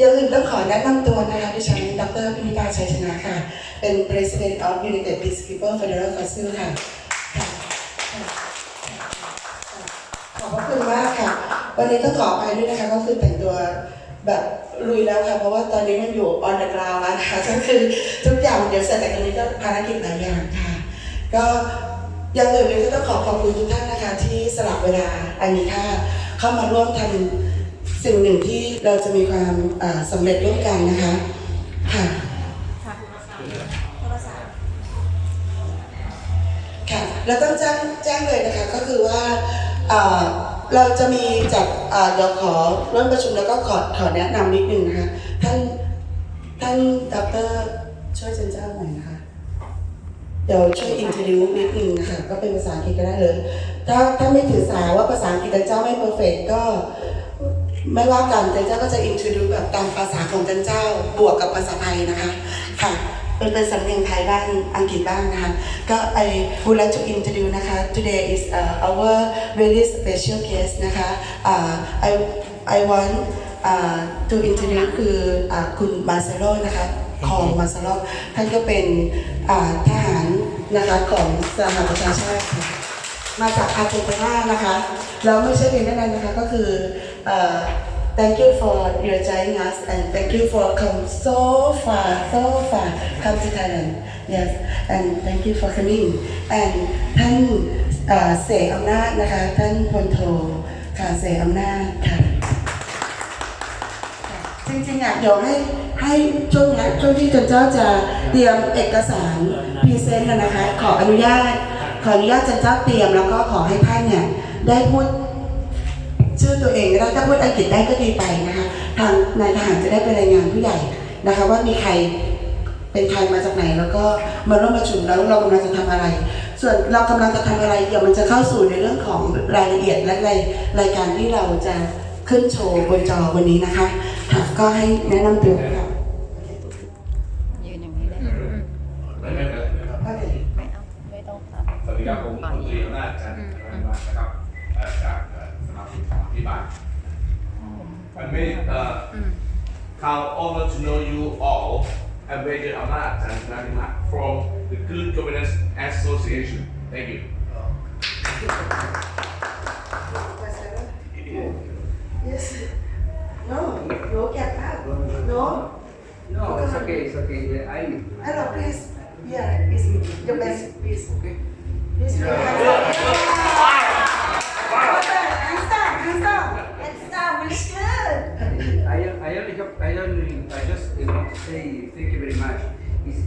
ยังอื่นต้องขอแนะนำตัวนะคะดิฉันดรพินิกาชัยชนะค่ะ เป็น President of United Peacekeeper Federal Council ค่ะขอบคุณมากค่ะวันนี้ก็ขอไปด้วยนะคะ ก็คือแต่งตัว แบบลุยแล้วค่ะ เพราะว่าตอนนี้มันอยู่ออนเดอะกราวแล้วนะคะก็คือทุกอย่างเดี๋ยวเสร็จแต่ตอนนี้ก็ภารกิจหลายอย่างค่ะ ก็อย่างอื่นเลยก็ต้องขอขอบคุณทุกท่านนะคะที่สลับเวลาอันนี้ค่ะเข้ามาร่วมทำสิ่งหนึ่งที่เราจะมีความสำเร็จร่วมกันนะคะค่ะค่ะเราต้องแจ้งแจ้งเลยนะคะก็คือว่าเราจะมีจัดเดี๋ยวขอร่วมประชุมแล้วก็ขอขอแนะนำนิดนึงนะคะท่านท่านดรช่วยเจนเจ้าหน่อยนะคะเดี๋ยวช่วยอินท์วิวนิดนึงนะคะก็เป็นภาษาอังกฤษก็ได้เลยถ้าถ้า ไม่ถือสาว่าภาษาอังกฤษเจ้าไม่เพอร์เฟกก็ม่ว่ากันเจเจ้าก็จะอินทรดูแบบตามภาษาของเจเจ้า บวกกับภาษาไทยนะคะ ค่ะ เป็นเป็นสำเนียงไทยบ้าง อังกฤษบ้างนะคะ ก็ไ would like to introduce นะคะ today is uh, our very special guest นะคะ uh, I I want uh, to introduce คือคุณมาเซโลนะคะของมาซาลอท่านก็เป็นทหารนะคะ ของสหประชาชาติ มาจากอาร์เจนตินานะคะ แล้วไม่ใช่เพียงแค่นั้นนะคะ ก็คือ Thank you for your joining us and thank you for come so far, so far, come to Thailand. Yes, and thank you for coming. And ท่านเสกอำนาจนะคะ ท่านพลโทค่ะ เสกอำนาจ ค่ะ จริงๆอยากให้ ให้ช่วงนี้ช่วงที่จนเจ้าจะเตรียมเอกสารพรีเซนต์นะคะ ขออนุญาต ขออนุญาตจนเจ้าเตรียม แล้วก็ขอให้ท่านเนี่ย ได้พูดชื่อตัวเองแล้วถ้าพูดอังกฤษได้ก็ดีไปนะคะทางนายทหารจะได้ไปรายงานผู้ใหญ่นะคะว่ามีใครเป็นใครมาจากไหน แล้วก็มาร่วมประชุมแล้วเรากำลังจะทำอะไร ส่วนเรากำลังจะทำอะไรเดี๋ยวมันจะเข้าสู่ในเรื่องของรายละเอียดและรายรายการที่เราจะขึ้นโชว์บนจอวันนี้นะคะะก็ให้แนะนำตัวค่ะ I made uh, come over to know you all and Major and Tanzanima from the Good Governance Association. Thank you. Yes. No, no, No. No, it's okay, it's okay. Yeah, I. Hello, please. Yeah, it's the best. Please. Okay. Please. Yeah. say thank you very much. It's,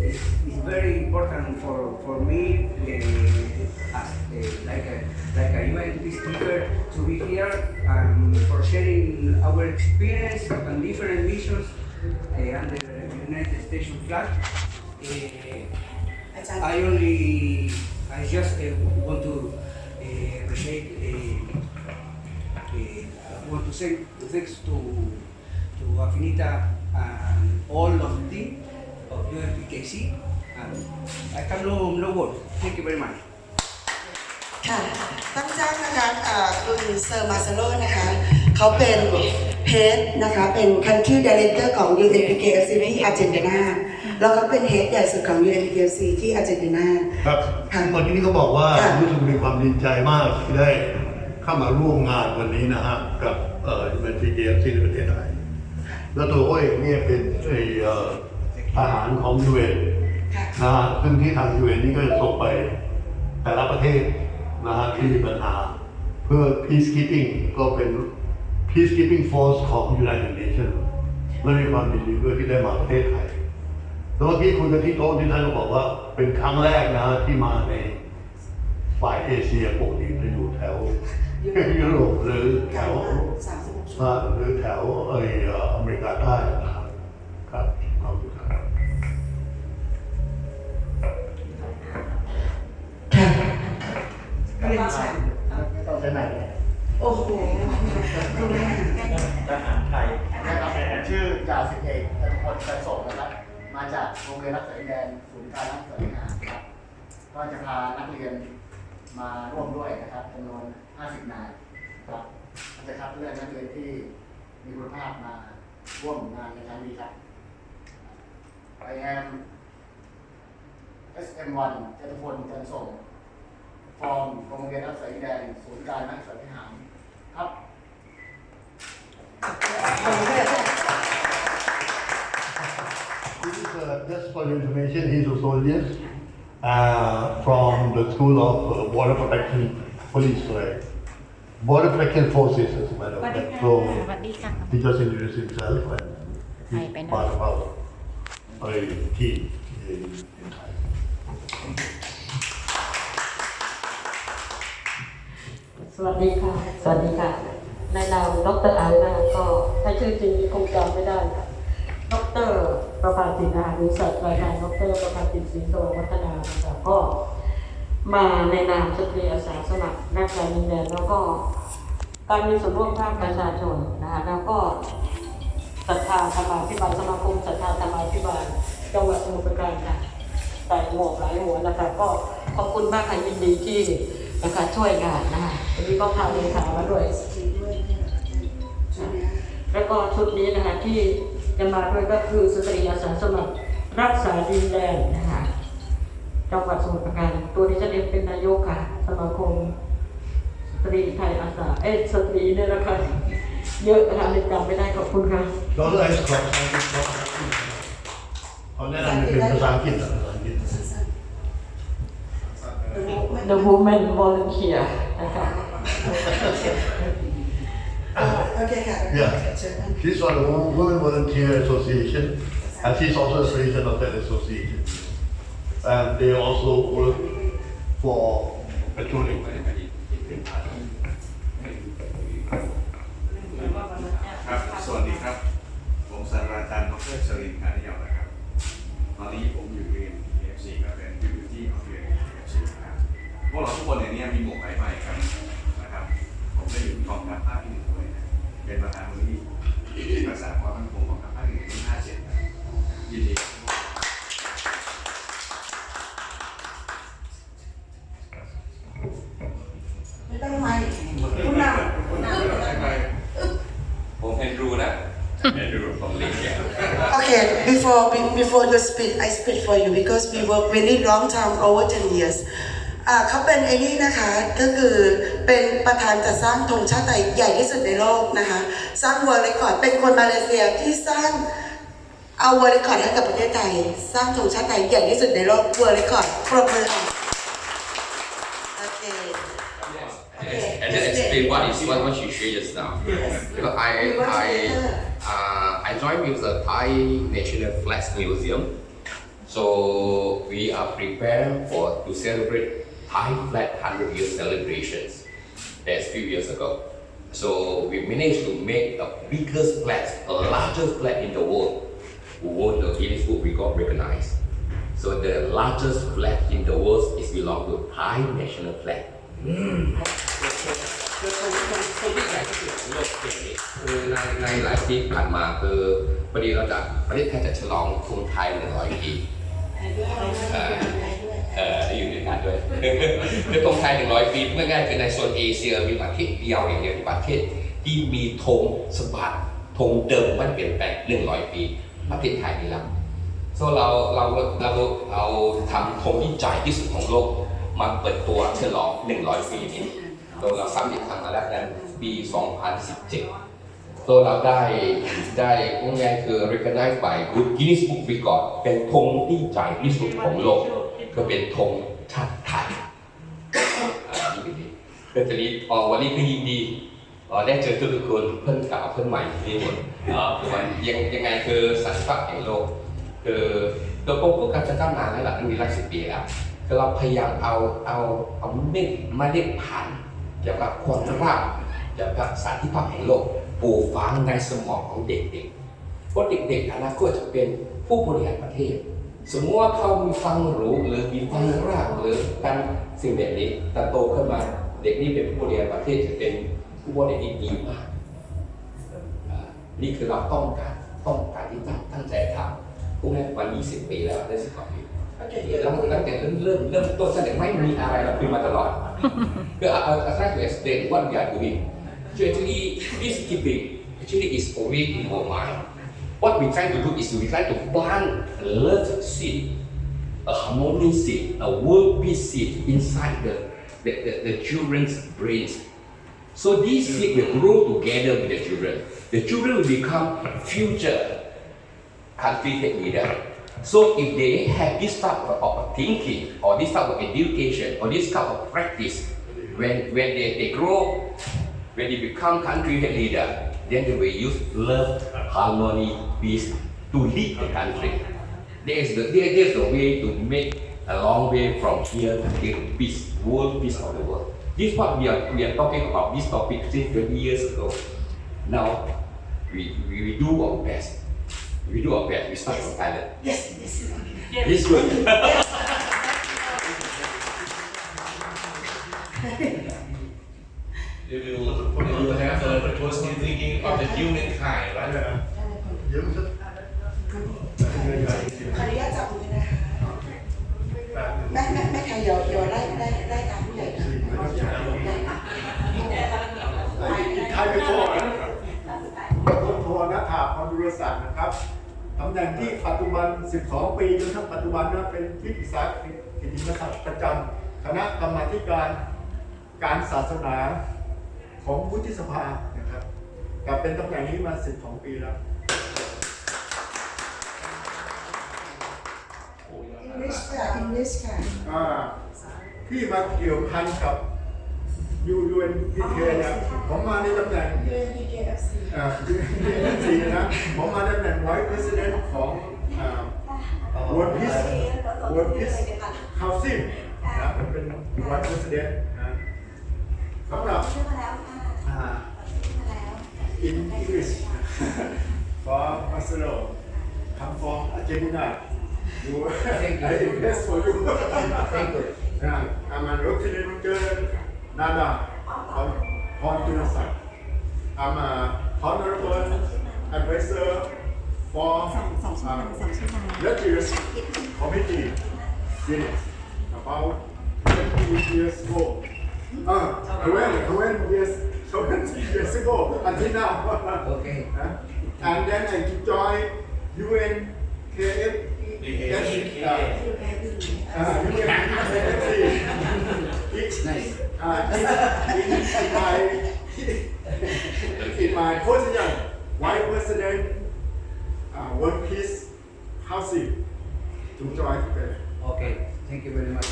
it's, it's very important for, for me uh, as uh, like a like a humanity speaker to be here and um, for sharing our experience and different missions uh, under the United Station flag. Uh, I only I just uh, want to uh, appreciate want to say thanks to to Afinita and all of the of your PKC and I can no, no word. Thank you very much. ค่ะตั้งจ้างนะคะคุณเซอร์มาซซโลนะคะ เขาเป็นเพจนะคะ เป็นคันที่ดีเลเตอร์ของ UNPKFC ที่อาร์เจนตินา แล้วก็เป็นเฮดใหญ่สุดของ UNPKFC ที่อาร์เจนตินา ครับทวันนี้เขาบอกว่า รู้สึกมีความดีใจมากที่ได้เข้ามาร่วมงานวันนี้นะฮะกับ UNPKFC ในประเทศไทยแล้วตัวอ้อยเนี่ยเป็นไอทหารของยูเอ็นนะฮะซึ่งที่ทางยูเอ็นนี่ก็จะส่งไปแต่ละประเทศนะฮะที่มีปัญหาเพื่อ peacekeeping ก็เป็น peacekeeping force ของ United Nations ไม่มีความดีด้วยที่ได้มาประเทศไทยแล้วที่คุณจะที่โต๊ะที่ท่านก็บอกว่าเป็นครั้งแรกนะฮะที่มาในฝ่ายเอเชียปกติจะอยู่แถวยุโรปหรือแถวสหรัฐหรือแถวเออเมริกาใต้นะครับครับขอบคุณครับค่ะต้องใช้ไหนโอ้โหทหารไทยนะครับชื่อจ่าสิบเอกธนพลจันสมนะครับ มาจากโรงเรียนรักษาดินแดนศูนย์การรักษาดินแครับก็จะพานักเรียนมาร่วมด้วยนะครับจำนวน50 นายครับนะครับเพื่อนนักเรียนที่มีคุณภาพมาร่วมงานในครั้งนี้ครับไ I am SM1 จตุพลจันทร์สงฟอร์มโรงเรียนรับสายแดงศูนย์การนักศึกษาหารครับจัสต์ฟอร์อินโฟเมชันฮีโร่โซลเดียร์จากสกูลออฟวอเตอร์ปรอเทคชั่นพลิสเลย Both Beck and Four Sisters, matter of fact. สวัส So ดีค่ะ he just introduced himself and Hi, he's Ben. part of our, our team in, in Thailand. สวัสดีค่ะสวัสดีค่ะในนามดรอานาก็ถ้าชื่อจริงคงจำไม่ได้ค่ะดร ประภาสินอาหารศาสตราจารย์ดรประภาสินศรีสวัสดิ์วัฒนาค่ะก็มาในนามสตรีอาสาสมัครนักการเมืองแล้วก็การมีส่วนร่วมภาคประชาชนนะคะแล้วก็ศรัทธาธรรมาภิบาลสมาคมศรัทธาธรรมาภิบาลจังหวัดสมุทรปราการค่ะใส่หมวกหลายหัวนะคะก็ขอบคุณมากค่ะยินดีที่นะคะช่วยงานนะคะวันนี้ก็พาเลขามาด้วยแล้วก็ชุดนี้นะคะ ที่จะมาด้วยก็คือสตรีอาสาสมัคร รักษาดินแดนนะคะจังหวัดสมุทรปราการตัวที่ฉันเองเป็นนายกค่ะสมาคมสตรีไทยอาสาเอ๊สตรีเนี่ยนะคะเยอะค่ะเลยจำไม่ได้ขอบคุณค่ะดรไองซ์ขอบคุณเขาแนะนำเป็นภาษาอังกฤษภาษาอังกฤษ The Woman Volunteer นะคะโอเคค่ะ Yeah she's on the Women Volunteer Association and she's also a p r e s i d e n of that association and they also work for petroleum. you did. before before you speak I speak for you because we work really long time over 10 years อ่าเขาเป็นไอ้นี่นะคะก็คือเป็นประธานจัดสร้างธงชาติไทยใหญ่ที่สุดในโลกนะคะสร้างวอลเลย์คอร์ดเป็นคนมาเลเซียที่สร้างเอาวอลเลย์คอร์ดให้กับประเทศไทยสร้างธงชาติไทยใหญ่ที่สุดในโลกวอลเลย์คอร์ดปรบมือโอเค And then explain what is what what she shared just now. Yes. Because I I Uh, I joined with the Thai National Flags Museum. So we are prepared for to celebrate Thai flag 100 year celebrations. That's few years ago. So we managed to make the biggest flag, the largest flag in the world, who won the Guinness Book got recognized. So the largest flag in the world is belong to Thai national flag. Mm. ครงตรงตรงที่ใหญ่ที่สุดของโลกลยนคือในในหลายปีผ่านมาคือพอดีเราจะประเทศไทยจะฉลองกรุงไทยหนึ่งร้อยปีเอ่ออยู่ด้วยกันด้วยในกรุงไทยหนึ่งร้อยปีเมื่อง่ายคือในโซนเอเชียมีประเทศเดียวอย่างเดียวประเทศที่มีธงสะบัดธงเดิมมันเปลี่ยนแปลงหนึ่งร้อยปี ประเทศไทยนี่แหละโซเราเราเราเอาทำธงที่ใหญ่ที่สุดของโลกมาเปิดตัวฉลองหนึ่งร้อยปีนี้ตัวเราซ้ำอีกครั้งแล้วในปี 2017 ตัวเราได้ได้ง่ายคือ recognize by Good Guinness Book Record เป็นธงที่ใหญ่ที่สุดของโลกก็เป็นธงชาติไทยก็จะนี้อวันนี้ก็ยินดีได้เจอทุกคนเพื่อนเก่าเพื่อนใหม่นี่หมดวันยังยังไงคือสัญลักษณ์แห่งโลกคือตัวโป๊ก็ก็จะตั้งนานแล้วล่ะมีหลายสิบปีแล้วคือเราพยายามเอาเอาเอาเม็ดมาเล็ผ่ันเกี่ยวกับคนรากเกี่ยวกับสารที่ภาพของโลกปูกฝังในสมองของเด็กๆว่าเด็กๆ อนาคตจะเป็นผู้บริหารประเทศ สมมติว่าเขามีฟังรู้หรือมีฟังรากหรือการสิ่งแบบนี้ แต่โตขึ้นมาเด็กนี่เป็นผู้บริหารประเทศจะเป็นผู้บริหารดีมาก นี่คือเราต้องการต้องการที่ตั้งั้งใจทำพวกนี้วัน20 ปีแล้วได้สิบกว่าปีแล้วตั้งแต่เริ่มเริ่มเริ่มต้นตั้งแต่ไม่มีอะไรเราคุยมาตลอด to explain what we are doing. So actually, this keeping actually is always in our mind. What we try to do is we try to plant a love seed, a harmony seed, a world peace seed inside the the, the, the children's brains. So these seed will grow together with the children. The children will become future country head leader. So if they have this type of, of thinking or this type of education or this type of practice, when, when they, they grow, when they become country leader, then they will use love, harmony, peace to lead the country. There is the, there, there's the way to make a long way from here to here peace, world peace of the world. This is what we are, we are talking about, this topic since 20 years ago. Now, we, we do our best we do our best. We start yes. from pilot. Yes, yes. Yes, This good. Yes. if you, if you have a the thinking of the humankind, right? บันนะเป็นที่ปรึกษากิติมศักดิ์ประจำคณะกรรมาการการศาสนาของวุฒิสภานะครับกับเป็นตำแหน่งนี้มา12ปีแล้ว English ค่ะ English ค่ะอ่าพี่มาเกี่ยวพันกับยูยูเอ็นทีเคนะผมมาในตำแหน่ง UNPKFC อ่า UNPKFC นะผมมาในตำแหน่งไวท์เพรสเดนต์ของหัวพิษหัวพิษคาลซิมนะมันเป็นหัวพิษเดนนะสำหรับอินอังกฤษ for Barcelona come from Argentina you I invest for you นะอามันรุกที่นี่มันเจอนาดาพรจุลศักดิ์อามาพรนรพล advisor for สองสองชื่อสองชื่อ lectures Guinness, about 20 years ago. Uh, around, around years, 20 years ago until now. okay. Uh, and then I joined UNKF. It's nice. Uh, in, in my in my position, White president, uh, work peace housing to join together. Okay, thank you very much.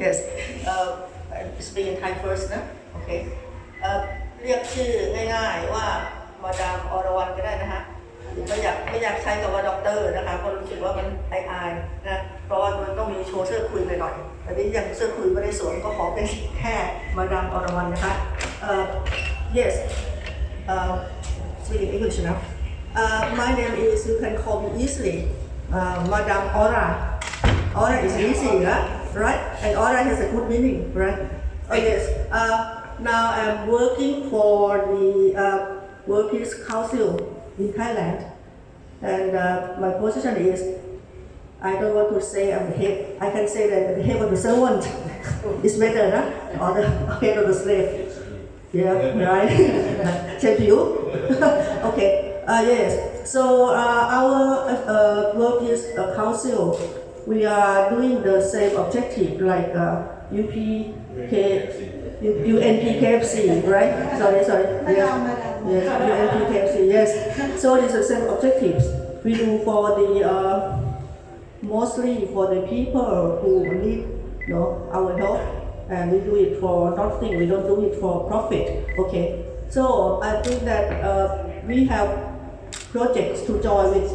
Yes. Uh, speak in Thai first, no? Okay. Uh, เรียกชื่อง่ายๆว่ามาดามอรวรรณก็ได้นะฮะไม่อยากไม่อยากใช้แต่ว่าด็อกเตอร์นะคะเพราะรู้สึกว่ามันอายๆนะเพราะว่ามันต้องมีโชว์เสื้อคุยไปหน่อยๆแต่นี้ยังเสื้อคุยไม่ได้สวมก็ขอเป็นแค่มาดามอรวรรณนะคะเอ่อ yes เอ่อสว e a k i n g e n g l i s นะเอ่อ my name is you can call me easily เอ่อมาดามออร่าออร่า is easy นะ right and ออร่า has a good meaning right oh yes เอ่อ now I'm working for the uh, workers council in Thailand. And uh, my position is, I don't want to say I'm the head. I can say that the head of the servant is better, huh? or the head of the slave. Yeah, right? Same to you? okay, uh, yes. So uh, our uh, work is a council. We are doing the same objective like uh, UPK, UNPKFC, right? Sorry, sorry. Yeah. Yes, WMPKFC, yes. So it's the same objectives. We do for the, uh, mostly for the people who need you know, our help. And we do it for nothing, we don't do it for profit. Okay. So I think that uh, we have projects to join with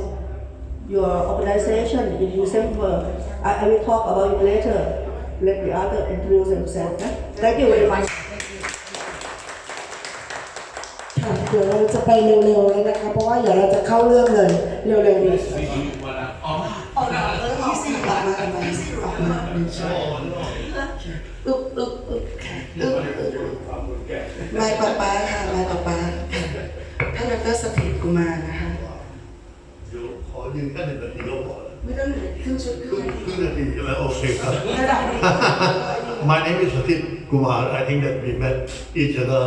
your organization in December. I, I will talk about it later. Let the other introduce themselves. Eh? Thank you very much. ดี๋ยวเราจะไปเร็วๆเลยนะคะ เพราะว่าเดี๋ยวเราจะเข้าเรื่องเลยเร็วๆนี้ลยมาอ่อไม่ป๊าป๊าค่ะไม่ป๊าป๊าท่านดรสถิตกุมารนะคะเดี๋ยวขอยืนแค่หนึ่งนาทีก็พอไม่ต้องครึ่งชุดครึ่ง่นาทีใช่ไหมโอเคครับ My name is Satit Kumar. I think that we met each other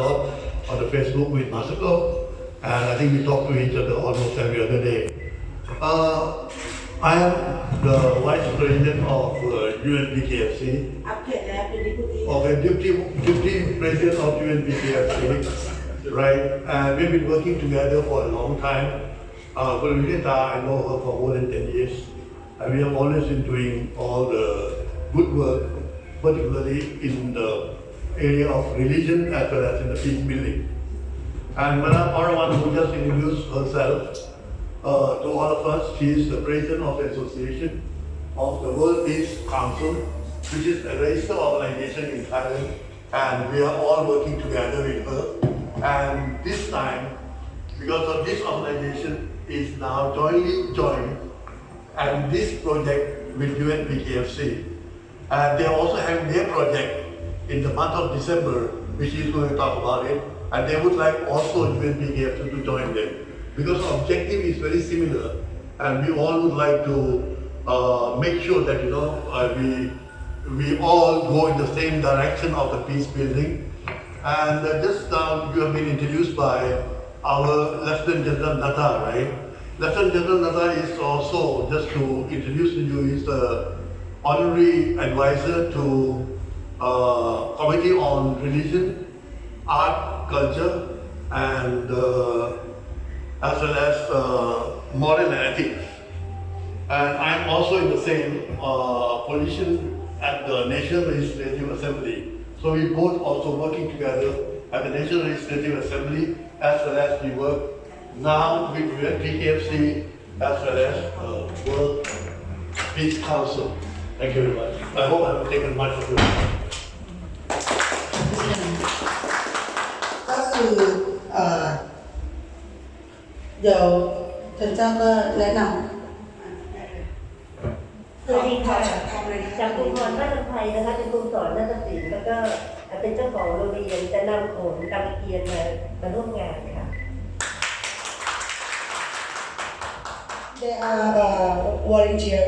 on the Facebook with Masako, and I think we talk to each other almost every other day. Uh, I am the vice president of uh, UNBKFC. Okay, deputy, deputy president of UNBKFC, right? And we've been working together for a long time. Uh, I know her for more than 10 years. And we have always been doing all the good work, particularly in the area of religion as well as in the peace building. And Madame Arawan, who just introduced herself uh, to all of us, she is the president of the Association of the World Peace Council, which is a registered organization in Thailand, and we are all working together with her. And this time, because of this organization is now jointly joined, and this project with UNPKFC. And they also have their project in the month of December, which is going to talk about it, and they would like also human being here to, to join them. Because our objective is very similar, and we all would like to uh, make sure that, you know, uh, we, we all go in the same direction of the peace building. And uh, just now you have been introduced by our Lieutenant General Nata, right? Lieutenant General Nata is also, just to introduce to you, is the honorary advisor to uh, committee on religion, art, culture, and uh, as well as uh, moral ethics. And I'm also in the same uh, position at the National Legislative Assembly. So we both also working together at the National Legislative Assembly as well as we work now with TKFC as well as uh, World Peace Council. Thank you very much. I hope I haven't taken much of your time. คือเออเดี๋ยวท่านเจ้าก็แนะนำสวัสดีค่ะจากคุณพรบ้านลำไนะคะเป็นคุูสอนนักศิลป์แล้วก็เป็นเจ้าของโรงเรียน จะนำโขนตะเกียนมามาร่วมงานค่ะ They are uh, volunteer